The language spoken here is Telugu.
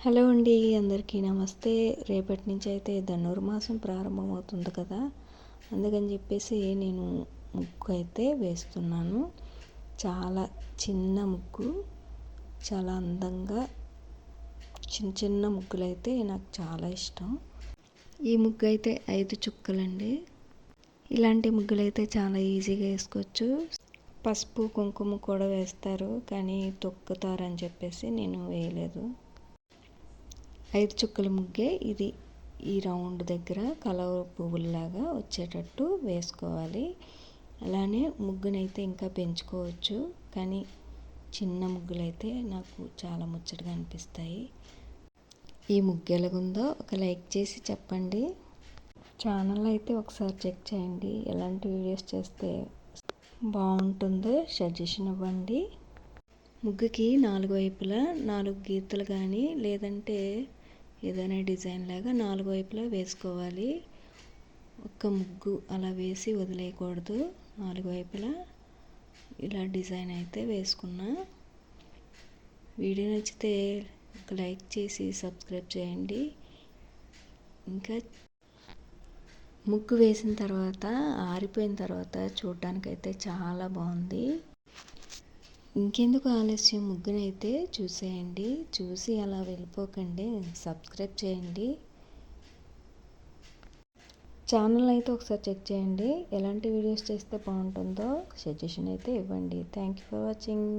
హలో అండి అందరికీ నమస్తే. రేపటి నుంచి అయితే ధనుర్మాసం ప్రారంభమవుతుంది కదా. అందుకని చెప్పేసి నేను ముగ్గు అయితే వేస్తున్నాను. చాలా చిన్న ముగ్గు చాలా అందంగా చిన్న చిన్న ముగ్గులు అయితే నాకు చాలా ఇష్టం. ఈ ముగ్గు అయితే ఐదు చుక్కలండి. ఇలాంటి ముగ్గులు అయితే చాలా ఈజీగా వేసుకోవచ్చు. పసుపు కుంకుమ కూడా వేస్తారు కానీ తొక్కుతారని చెప్పేసి నేను వేయలేదు. ఐదు చుక్కల ముగ్గే ఇది ఈ రౌండ్ దగ్గర కలవ పువ్వుల్లాగా వచ్చేటట్టు వేసుకోవాలి. అలానే ముగ్గునైతే ఇంకా పెంచుకోవచ్చు. కానీ చిన్న ముగ్గులైతే నాకు చాలా ముచ్చటగా అనిపిస్తాయి. ఈ ముగ్గు ఎలాగుందో ఒక లైక్ చేసి చెప్పండి. ఛానల్ అయితే ఒకసారి చెక్ చేయండి. ఎలాంటి వీడియోస్ చేస్తే బాగుంటుందో సజెషన్ ఇవ్వండి. ముగ్గుకి నాలుగు వైపులా నాలుగు గీతలు కానీ లేదంటే ఏదైనా డిజైన్ లాగా నాలుగు వైపులా వేసుకోవాలి. ఒక్క ముగ్గు అలా వేసి వదిలేయకూడదు. నాలుగు వైపులా ఇలా డిజైన్ అయితే వేసుకున్నా. వీడియో నచ్చితే ఒక లైక్ చేసి సబ్స్క్రైబ్ చేయండి. ఇంకా ముగ్గు వేసిన తర్వాత ఆరిపోయిన తర్వాత చూడటానికైతే చాలా బాగుంది. ఇంకెందుకు ఆలస్యం? ముగ్గునైతే చూసేయండి. చూసి అలా వెళ్ళిపోకండి. సబ్స్క్రైబ్ చేయండి. ఛానల్ అయితే ఒకసారి చెక్ చేయండి. ఎలాంటి వీడియోస్ చేస్తే బాగుంటుందో సజెషన్ అయితే ఇవ్వండి. Thank you for watching.